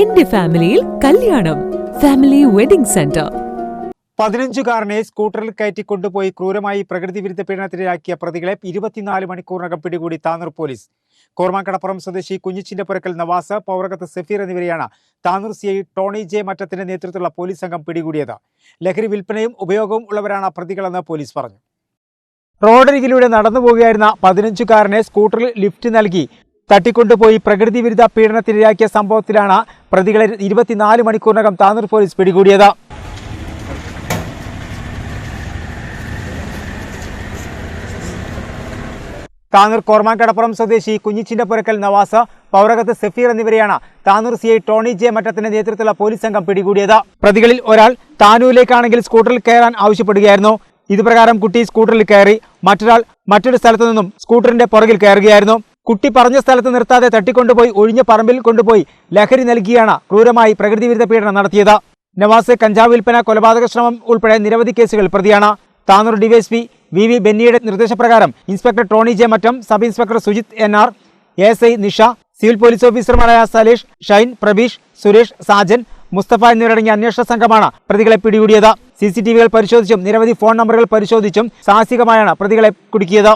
എന്റെ ഫാമിലിയിൽ കല്യാണം. ഫാമിലി വെഡിംഗ് സെന്റർ പതിനഞ്ചുകാരനെ സ്കൂട്ടറിൽ കയറ്റി കൊണ്ടുപോയി ക്രൂരമായി പ്രകൃതി വിരുദ്ധ പീഡനത്തിനിരാക്കിയ പ്രതികളെ ഇരുപത്തിനാല് മണിക്കൂറിനകം പിടികൂടി താനൂർ പോലീസ്. കോർമാക്കടപ്പുറം സ്വദേശി കുഞ്ഞിച്ചിന്റെ പുരക്കൽ നവാസ് പൗരകത്ത് സഫീർ എന്നിവരെയാണ് Tanur C I Tony J മറ്റത്തിന്റെ നേതൃത്വത്തിലുള്ള പോലീസ് സംഘം പിടികൂടിയത്. ലഹരി വിൽപ്പനയും ഉപയോഗവും ഉള്ളവരാണ് പ്രതികളെന്ന് പോലീസ് പറഞ്ഞു. റോഡരികിലൂടെ നടന്നു പോകുകയായിരുന്ന പതിനഞ്ചുകാരനെ സ്കൂട്ടറിൽ ലിഫ്റ്റ് നൽകി തട്ടിക്കൊണ്ടുപോയി പ്രകൃതി വിരുദ്ധ പീഡനത്തിനിരയാക്കിയ സംഭവത്തിലാണ് പ്രതികളെ ഇരുപത്തിനാല് മണിക്കൂറിനകം താനൂർ പോലീസ് പിടികൂടിയത്. താനൂർ കോർമാങ്കടപ്പുറം സ്വദേശി കുഞ്ഞിച്ചിന്റെ പുരക്കൽ നവാസ് പൗരകത്ത് സഫീർ എന്നിവരെയാണ് Tanur C I Tony J മറ്റത്തിന്റെ നേതൃത്വത്തിലുള്ള പോലീസ് സംഘം പിടികൂടിയത്. പ്രതികളിൽ ഒരാൾ താനൂരിലേക്കാണെങ്കിൽ സ്കൂട്ടറിൽ കയറാൻ ആവശ്യപ്പെടുകയായിരുന്നു. ഇതുപ്രകാരം കുട്ടി സ്കൂട്ടറിൽ കയറി മറ്റൊരാൾ മറ്റൊരു സ്ഥലത്തു നിന്നും സ്കൂട്ടറിന്റെ പുറകിൽ കയറുകയായിരുന്നു. കുട്ടി പറഞ്ഞ സ്ഥലത്ത് നിർത്താതെ തട്ടിക്കൊണ്ടുപോയി ഒഴിഞ്ഞ പറമ്പിൽ കൊണ്ടുപോയി ലഹരി നൽകിയാണ് ക്രൂരമായി പ്രകൃതി വിരുദ്ധ പീഡനം നടത്തിയത്. നവാസ് കഞ്ചാവ് വിൽപ്പന കൊലപാതക ശ്രമം ഉൾപ്പെടെ നിരവധി കേസുകൾ പ്രതിയാണ്. താനൂർ ഡിവൈഎസ്പി വി വി ബെന്നിയുടെ നിർദ്ദേശപ്രകാരം inspector Tony J Mattam sub inspector Sujith N R S I Nisha civil police ഓഫീസർമാരായ സലേഷ് ഷൈൻ പ്രബീഷ് സുരേഷ് സാജൻ മുസ്തഫ എന്നിവരടങ്ങിയ അന്വേഷണ സംഘമാണ് പ്രതികളെ പിടികൂടിയത്. സി സി ടി വികൾ പരിശോധിച്ചും നിരവധി ഫോൺ നമ്പറുകൾ പരിശോധിച്ചും സാഹസികമായാണ് പ്രതികളെ കുടുക്കിയത്.